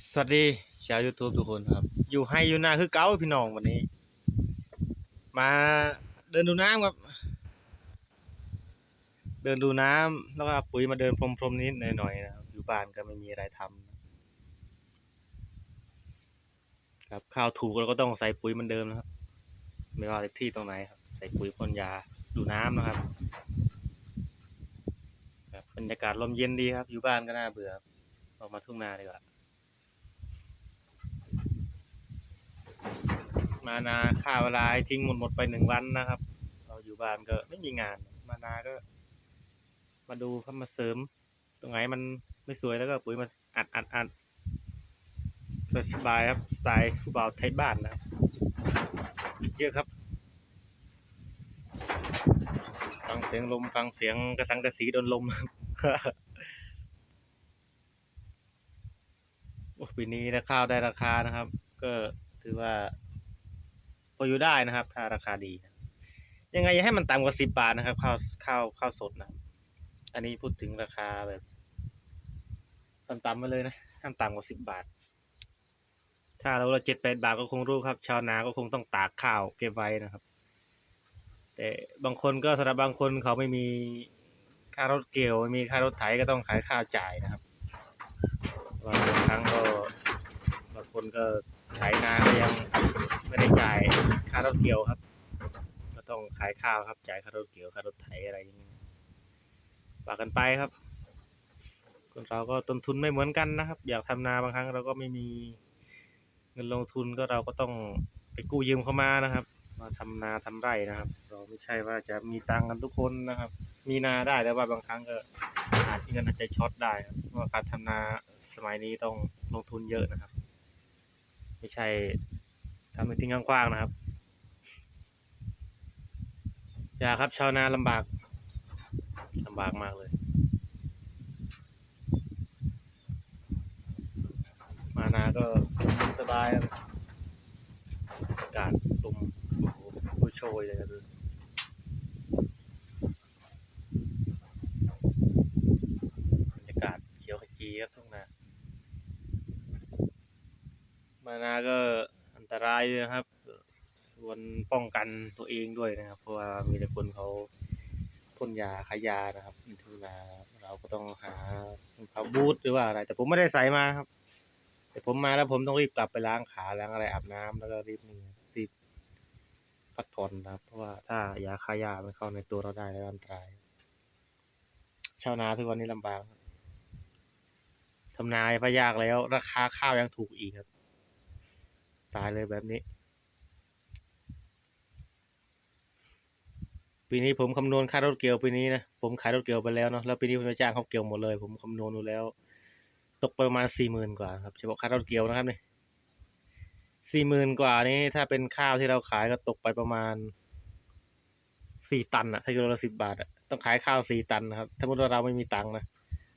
สวัสดีชาว YouTube ทุกคนครับ อยู่ให้อยู่นาคือเก้าพี่น้องวันนี้ มาเดินดูน้ำครับ เดินดูน้ำแล้วก็ปุ๋ยมาเดินพรมๆนิดหน่อยๆนะครับ อยู่บ้านก็ไม่มีอะไรทำครับข้าวถูกเราก็ต้องใส่ปุ๋ยเหมือนเดิมนะครับ ไม่ว่าที่ตรงไหนครับ ใส่ปุ๋ยพ่นยาดูน้ำนะครับครับบรรยากาศลมเย็นดีครับ อยู่บ้านก็น่าเบื่อครับออกมาทุ่งนาดีกว่า มานาค่าเวลาทิ้งหมดหมดไปหนึ่งวันนะครับ เราอยู่บ้านก็ไม่มีงาน มานาก็ มาดูเข้ามาเสริม ตรงไหนมันไม่สวยแล้วก็ปุ๋ยมาอัดอัดอัดสบายครับสไตล์ผู้บ่าวไทยบ้านนะครับเยอะครับ ฟังเสียงลมฟังเสียงกระสังกระสีโดนลมโอ้ปีนี้นะข้าวได้ราคานะครับ ก็ถือว่า ออยู่ได้นะครับ ถ้าราคาดียังไงอย่าให้มันต่ำกว่าสิบบาทนะครับข้าวข้าวข้าวสดนะอันนี้พูดถึงราคาแบบต่ำๆมาเลยนะห้ามต่ำกว่าสิบบาท ถ้าเราเจ็ดแปดบาทก็คงรู้ครับ ชาวนาก็คงต้องตากข้าวเก็บไว้นะครับ แต่บางคนก็สำหรับบางคนเขาไม่มีค่ารถเกี่ยวไม่มีค่ารถไถก็ต้องขายข้าวจ่ายนะครับบางครั้งก็บางคนก็ ไถนาก็ยังไม่ได้จ่ายค่ารถเกี่ยวครับ ก็ต้องขายข้าวครับจ่ายค่ารถเกี่ยวค่ารถไถอะไรอย่างนี้ว่ากกันไปครับ คนเราก็ต้นทุนไม่เหมือนกันนะครับ อยากทำนาบางครั้งเราก็ไม่มีเงินลงทุนก็เราก็ต้องไปกู้ยืมเข้ามานะครับ มาทำนาทำไร่นะครับ เราไม่ใช่ว่าจะมีตังค์กันทุกคนนะครับ มีนาได้แต่ว่าบางครั้งก็อาจเงินอาจจะช็อตได้ครับเพราะการทำนาสมัยนี้ต้องลงทุนเยอะนะครับ ไม่ใช่ทำเป็นทิ้งกว้างๆนะครับ อย่าครับชาวนาลำบากลำบากมากเลย มานาก็สบายอากาศตุ่มโอ้โหผู้โชยเลยครับบรรยากาศเขียวขจีครับทุ่งนา มานาก็อันตรายด้วยนะครับส่วนป้องกันตัวเองด้วยนะครับ เพราะว่ามีแต่คนเขาพ่นยาขายยานะครับในทุ่งนาเราก็ต้องหารองเท้าบูทหรือว่าอะไร แต่ผมไม่ได้ใส่มาครับ แต่ผมมาแล้วผมต้องรีบกลับไปล้างขาล้างอะไรอาบน้ำแล้วก็รีบนี่รีบพักผ่อนนะครับ เพราะว่าถ้ายาฆ่าหญ้ามันเข้าในตัวเราได้แล้วอันตรายชาวนาทุกวันนี้ลำบากทำนาพยากแล้ว ราคาข้าวยังถูกอีกครับ ตายเลยแบบนี้ ปีนี้ผมคำนวณค่ารถเกี่ยวปีนี้นะผมขายรถเกี่ยวไปแล้วเนาะแล้วปีนี้ผมจะจ้างเขาเกี่ยวหมดเลย ผมคำนวณดูแล้ว ตกไปประมาณสี่หมื่นกว่าครับเฉพาะค่ารถเกี่ยวนะครับนี่สี่หมื่นกว่านี้ถ้าเป็นข้าวที่เราขายก็ตกไปประมาณสี่ตันอะถ้ากิโลละสิบบาทอะต้องขายข้าวสี่ตันนะครับถ้าสมมติว่าเราไม่มีตังค์นะ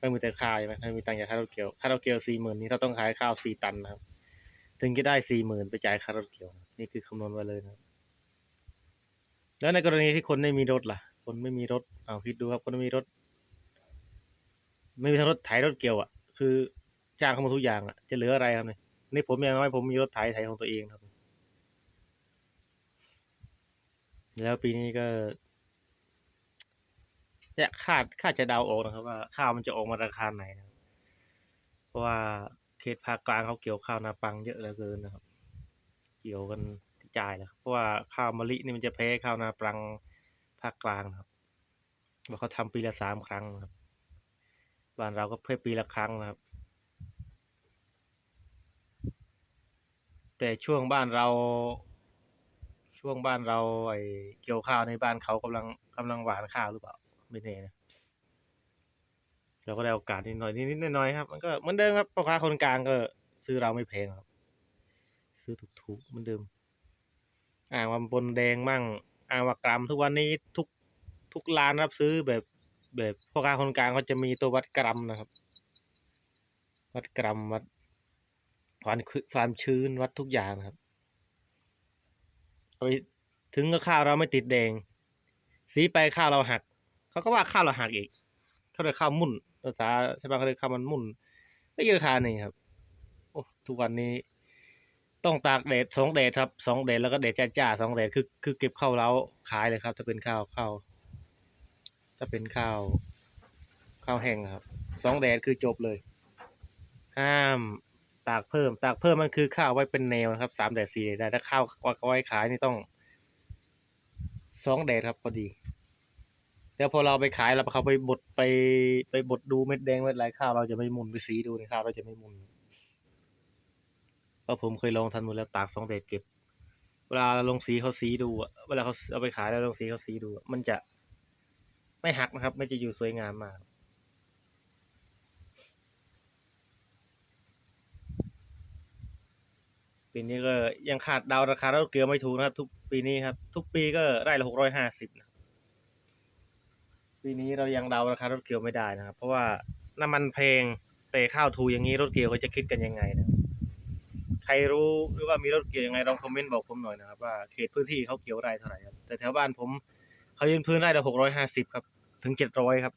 ไม่มีแต่ข้าวใช่ไหมไม่มีตังค์จากค่ารถเกี่ยวค่ารถเกี่ยวสี่หมื่นนี้เราต้องขายข้าวสี่ตันนะครับ ถึงจะได้สี่หมื่นไปจ่ายค่ารถเกี่ยว นี่คือคำนวณไว้เลยนะแล้วในกรณีที่คนไม่มีรถล่ะ คนไม่มีรถเอาคิดดูครับคนไม่มีรถ ไม่มีทั้งรถไถรถเกี่ยวอะ คือจ้างเขามาทุกอย่างอะจะเหลืออะไรครับเนี่ยนี่ผมอย่างน้อยผมมีรถไถไถของตัวเองครับ แล้วปีนี้ก็จะคาดคาดจะเดาออกนะครับ ว่าข้าวมันจะออกมาราคาไหนนะเพราะว่า เขตภาคกลางเขาเกี่ยวข้าวนาปังเยอะเหลือเกินนะครับ เกี่ยวกันกระจายเลยครับเพราะว่าข้าวมะลินี่มันจะแพ้ข้าวนาปังภาคกลางนะครับว่าเขาทำปีละสามครั้งนะครับบ้านเราก็เพิ่มปีละครั้งนะครับ แต่ช่วงบ้านเรา ช่วงบ้านเราไอ้เกี่ยวข้าวในบ้านเขากำลังกำลังหวานข้าวหรือเปล่าไม่แน่นะ เราก็ได้โอกาสนิดหน่อยนิดๆหน่อยๆครับ มันก็เหมือนเดิมครับพ่อค้าคนกลางก็ซื้อเราไม่แพงครับ ซื้อถูกๆเหมือนเดิม อ่างว่าปนแดงมั่ง อ่างว่ากรัมทุกวันนี้ทุกทุกร้านรับซื้อแบบแบบพ่อค้าคนกลางเขาจะมีตัววัดกรัมนะครับ วัดกรัมวัดความความชื้นวัดทุกอย่างนะครับไปถึงกับข้าวเราไม่ติดแดง สีไปข้าวเราหักเขาก็ว่าข้าวเราหักอีกเขาเรียกข้าวมุ่น ภาษาใช่ปะเขาเรียกข้าวมันมุ่นก็ยี่ราคานึ่ครับโอ้ทุกวันนี้ ต้องตากแดดสองแดดครับสองแดดแล้วก็แดดจ้าๆสองแดดคือคือเก็บข้าวเล้าขายเลยครับ ถ้าเป็นข้าวข้าวถ้าเป็นข้าวข้าวแห้งครับสองแดดคือจบเลย ห้ามตากเพิ่ม ตากเพิ่มมันคือข้าวไว้เป็นแนวนะครับสามแดดสี่แดดถ้าข้าวเอาไว้ขายนี่ต้องสองแดดครับพอดี แล้วพอเราไปขายเราเขาไปบดไปไปบดดูเม็ดแดงเม็ดลายข้าวเราจะไม่หมุนไปสีดูในข้าวเราจะไม่หมุนเพราะผมเคยลองทำดูแล้วตากสองแดดเก็บ เวลาลงสีเขาสีดูอะเวลาเขาเอาไปขายแล้วลงสีเขาสีดู มันจะไม่หักนะครับไม่จะอยู่สวยงามมากปีนี้ก็ยังขาดดาวราคารถเกลือไม่ถูกนะครับ ทุกปีนี้ครับ ทุกปีก็ไร่ละหกร้อยห้าสิบนะครับ ปีนี้เรายังเดาราคารถเกลือไม่ได้นะครับ เพราะว่าน้ำมันแพงแต่ข้าวถูอย่างนี้รถเกลือเขาจะคิดกันยังไงนะใครรู้หรือว่ามีรถเกลือยังไงลองคอมเมนต์บอกผมหน่อยนะครับว่าเขตพื้นที่เขาเกี่ยวไร่เท่าไหร่ครับแต่แถวบ้านผมเขายืนพื้นไร่ละหกร้อยห้าสิบครับ ถึงเจ็ดร้อยครับ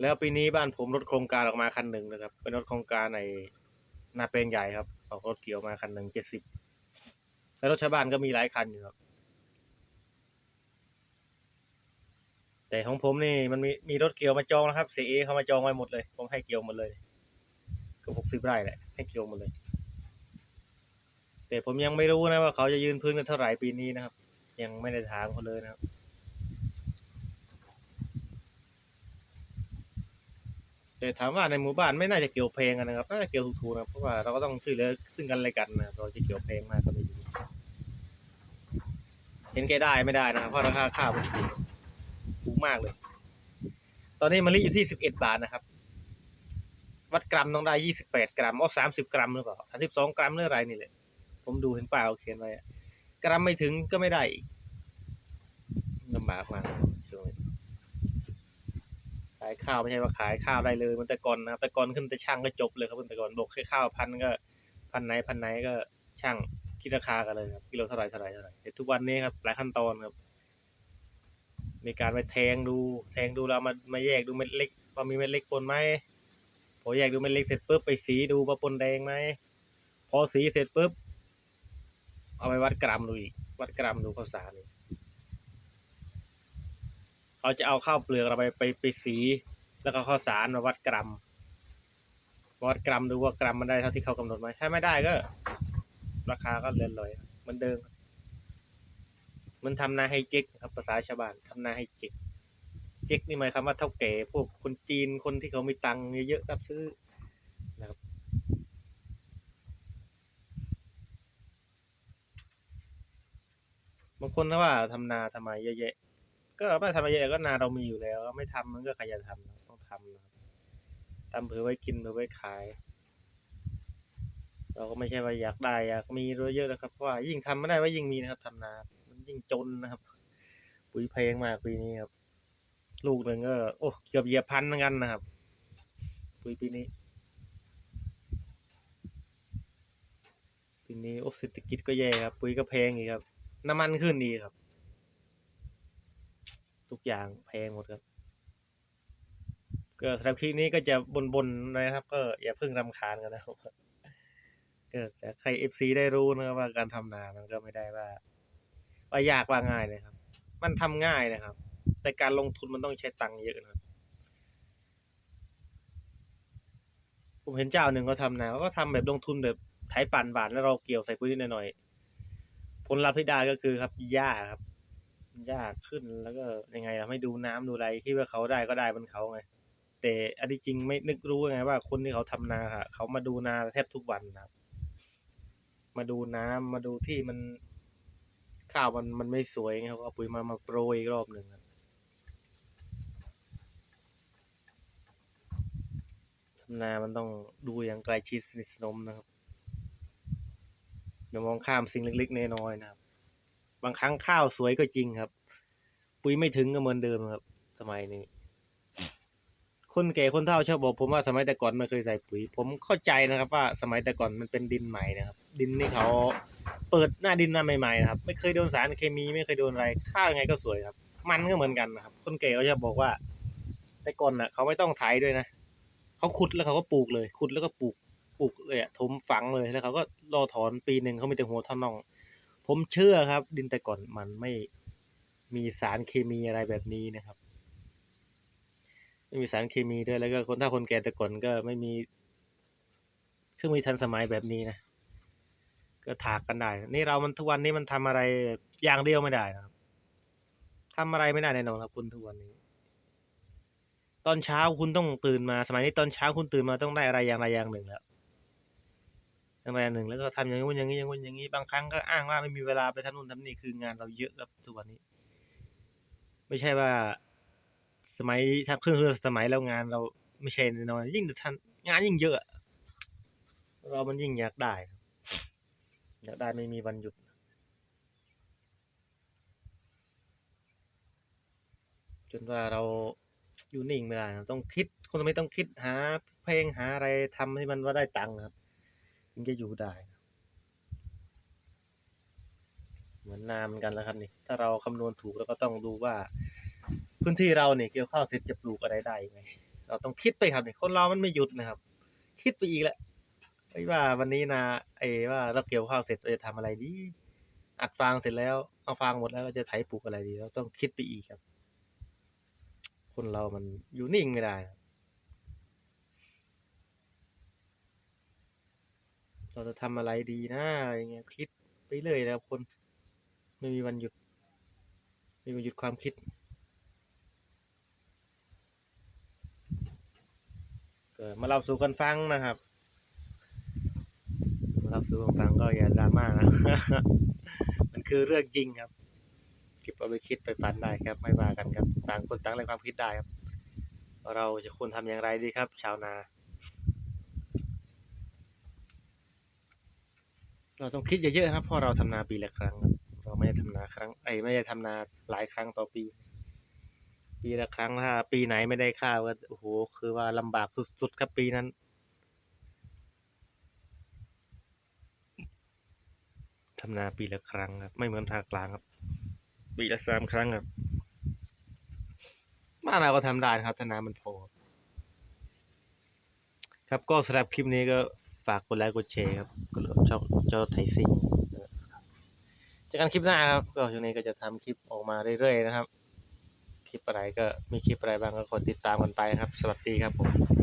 แล้วปีนี้บ้านผมรถโครงการออกมาคันหนึ่งนะครับ เป็นรถโครงการในนาแปลงใหญ่ครับออกรถเกี่ยวมาคันหนึ่งเจ็ดสิบแล้วรถชาวบ้านก็มีหลายคันอยู่ครับ แต่ของผมนี่มันมีมีรถเกี่ยวมาจองนะครับเสียเขามาจองไว้หมดเลย ผมให้เกี่ยวหมดเลยเก็หกสิบไร่แหละให้เกี่ยวหมดเลย แต่ผมยังไม่รู้นะว่าเขาจะยืนพื้นกันเท่าไหร่ปีนี้นะครับ ยังไม่ได้ถามเขาเลยนะครับแต่ถามว่าในหมู่บ้านไม่น่าจะเกี่ยวเพลงกันนะครับน่าจะเกี่ยวถูกๆนะครับเพราะว่าเราก็ต้องช่วยเหลือซึ่งกันและกันนะเราจะเกี่ยวเพลงมากก็ไม่ดีเห็นแกได้ไม่ได้นะเพราะราคาข้าวมันถูก ถูกมากเลย ตอนนี้มะลิอยู่ที่สิบเอ็ดบาทนะครับ วัดกรัมต้องได้ยี่สิบแปดกรัมอ๋อสามสิบกรัมหรือเปล่าสามสิบสองกรัมหรืออะไรนี่แหละผมดูเห็นป้าเขาเขียนไว้อะกรัมไม่ถึงก็ไม่ได้อีกลำบากมากช่วงนี้ขายข้าวไม่ใช่ว่าขายข้าวได้เลยมันแต่ก่อนนะครับแต่ก่อนขึ้นแต่ช่างก็จบเลยครับแต่ก่อนบอกแค่ข้าวพันก็พันไหนพันไหนก็ช่างคิดราคากันเลยครับกิโลเท่าไรเท่าไรเท่าไรแต่ทุกวันนี้ครับหลายขั้นตอนครับ มีการไปแทงดู แทงดูแล้วมามาแยกดูเม็ดเล็กว่ามีเม็ดเล็กปนไหมพอแยกดูเม็ดเล็กเสร็จปุ๊บไปสีดูว่าปนแดงไหมพอสีเสร็จปุ๊บเอาไปวัดกรัมดูอีก วัดกรัมดูข้าวสารอีกเขาจะเอาข้าวเปลือกเราไปไปไปสี แล้วก็ข้าวสารมาวัดกรัมวัดกรัมดูว่ากรัมมันได้เท่าที่เขากำหนดไหมถ้าไม่ได้ก็ ราคาก็เลื่อนลอยเหมือนเดิม มันทำนาให้เจ๊กครับภาษาชาวบ้านทำนาให้เจ๊กเจ๊กนี่หมายความว่าเท่าแก่พวกคนจีนคนที่เขามีตังค์เยอะๆครับซื้อนะครับบางคนถ้าว่าทำนาทำไมเยอะแยะ ก็ไม่ทำอะไรเยอะก็นาเรามีอยู่แล้ว ไม่ทำมันก็ใครจะทำต้องทำนะครับทำเผื่อไว้กินเผื่อไว้ขาย เราก็ไม่ใช่ว่าอยากได้อยากมีเยอะๆนะครับเพราะว่ายิ่งทำไม่ได้ว่ายิ่งมีนะครับทำนา ยิ่งจนนะครับ ปุ๋ยแพงมากปีนี้ครับ ลูกหนึ่งก็ โอ้เกือบเหยียบพันเหมือนกันนะครับ ปุ๋ยปีนี้ปีนี้โอ้เศรษฐกิจก็แย่ครับ ปุ๋ยก็แพงอีกครับ น้ำมันขึ้นอีครับ ทุกอย่างแพงหมดครับก็สำหรับคลิปนี้ก็จะบนๆนะครับ ก็อย่าเพิ่งรำคาญกันนะครับก็แต่ใครเอฟซีได้รู้นะครับว่าการทำนามันก็ไม่ได้ว่า ว่ายากว่าง่ายเลยครับ มันทำง่ายนะครับ แต่การลงทุนมันต้องใช้ตังค์เยอะนะครับผมเห็นเจ้าหนึ่งเขาทำนาเขาก็ทำแบบลงทุนแบบไถปั่นบาทแล้วเราเกี่ยวใส่ปุ๋ยนิดหน่อยผลลัพธ์ที่ได้ก็คือครับหญ้าครับหญ้าขึ้นแล้วก็ยังไงอะไม่ดูน้ำดูอะไรที่ว่าเขาได้ก็ได้บนเขาไง แต่อันที่จริงไม่นึกรู้ไงว่าคนที่เขาทำนาค่ะเขามาดูนาแทบทุกวันนะครับ มาดูน้ำมาดูที่มัน ข้าวมันมันไม่สวยไงเขาก็เอาปุ๋ยมามาโปรยอีกรอบหนึ่งทำนา มันต้องดูอย่างใกลชิดสนิทสนมนะครับอย่ามองข้ามสิ่งเล็กๆน้อยๆนะครับ บางครั้งข้าวสวยก็จริงครับ ปุ๋ยไม่ถึงก็เหมือนเดิมครับ สมัยนี้ คนแก่คนเฒ่าชอบบอกผมว่าสมัยแต่ก่อนไม่เคยใส่ปุ๋ย ผมเข้าใจนะครับ ว่าสมัยแต่ก่อนมันเป็นดินใหม่นะครับ ดินนี่เขา เปิดหน้าดินหน้าใหม่ๆนะครับไม่เคยโดนสารเคมีไม่เคยโดนอะไรข้าวยังไงก็สวยครับ มันก็เหมือนกันนะครับคนแก่เขาจะบอกว่า แต่ก่อนน่ะ เขาไม่ต้องไถด้วยนะเขาขุดแล้วเขาก็ปลูกเลย ขุดแล้วก็ปลูกปลูกเลยอะถมฝังเลยแล้วเขาก็รอถอนปีหนึ่งเขามีแต่หัวท่าน่อง ผมเชื่อครับ ดินแต่ก่อนมันไม่มีสารเคมีอะไรแบบนี้นะครับ ไม่มีสารเคมีด้วยแล้วก็คนถ้าคนแก่แต่ก่อนก็ไม่มี เครื่องมือทันสมัยแบบนี้นะ ก็ถากกันได้ นี่เรามันทุกวันนี้มันทำอะไรอย่างเดียวไม่ได้นะครับทำอะไรไม่ได้แน่นอนครับคุณทุกวันนี้ ตอนเช้าคุณต้องตื่นมา สมัยนี้ตอนเช้าคุณตื่นมาต้องได้อะไรอย่างใดอย่างหนึ่งแล้วอย่างใดอย่างหนึ่ง แล้วก็ทำอย่างนู้อย่างนี้อย่างนู้อย่างนี้ บางครั้งก็อ้างว่าไม่มีเวลาไปทำนู่นทำนี่คืองานเราเยอะครับทุกวันนี้ ไม่ใช่ว่า สมัยถ้าเครื่องสมัยแล้วงานเราไม่ใช่น่นอนยิ่งทันงานยิ่งเยอะอะ เรามันยิ่งอยากได้ครับ อยากได้ไม่มีวันหยุด จนว่าเราอยู่นิ่งไม่ได้นะต้องคิด คนเราไม่ต้องคิดหา เพลงหาอะไรทำให้มันว่าได้ตังค์ครับถึงจะอยู่ได้ เหมือนนาเหมือนกันแล้วครับนี่ถ้าเราคำนวณถูกเราก็ต้องดูว่า พื้นที่เราเนี่ยเกี่ยวข้าวเสร็จจะปลูกอะไรได้ยังไงเราต้องคิดไปครับนี่คนเรามันไม่หยุดนะครับ คิดไปอีกแหละ ไอ้ว่าวันนี้นาไอ้ว่าเราเกี่ยวข้าวเสร็จเราจะทำอะไรดีอัดฟางเสร็จแล้วเอาฟางหมดแล้วเราจะไถปลูกอะไรดีเราต้องคิดไปอีกครับ คนเรามันอยู่นิ่งไม่ได้ เราจะทำอะไรดีนะอะไรเงี้ยคิดไปเรื่อยแล้วคนไม่มีวันหยุดไม่มีวันหยุดความคิดก็มาเล่าสู่กันฟังนะครับ มาเล่าสู่กันฟังก็อย่าดราม่านะ มันคือเรื่องจริงครับเก็บเอาไปคิดไปฝันได้ครับ ไม่ว่ากันครับ ต่างคนต่างในความคิดได้ครับ เราจะควรทำอย่างไรดีครับ ชาวนา เราต้องคิดเยอะๆครับเพราะเราทำนาปีละครั้งครับเราไม่ได้ทำนาครั้งไอ้ไม่ได้ทำนาหลายครั้งต่อปี ปีละครั้งถ้าปีไหนไม่ได้ข้าวก็โอ้โหคือว่าลำบากสุดๆครับปีนั้น ทำนาปีละครั้งครับ ไม่เหมือนภาคกลางครับ ปีละสามครั้งครับบ้านเราก็ทำได้นะครับถ้าน้ำมันพอครับก็สำหรับคลิปนี้ก็ฝากกดไลค์กดแชร์ครับกดชอบเจ้าไทยซิงเจอกันคลิปหน้าครับก็ช่วงนี้ก็จะทำคลิปออกมาเรื่อยๆนะครับ คลิปอะไรก็มีคลิปอะไรบ้างก็กดติดตามกันไปครับ สวัสดีครับผม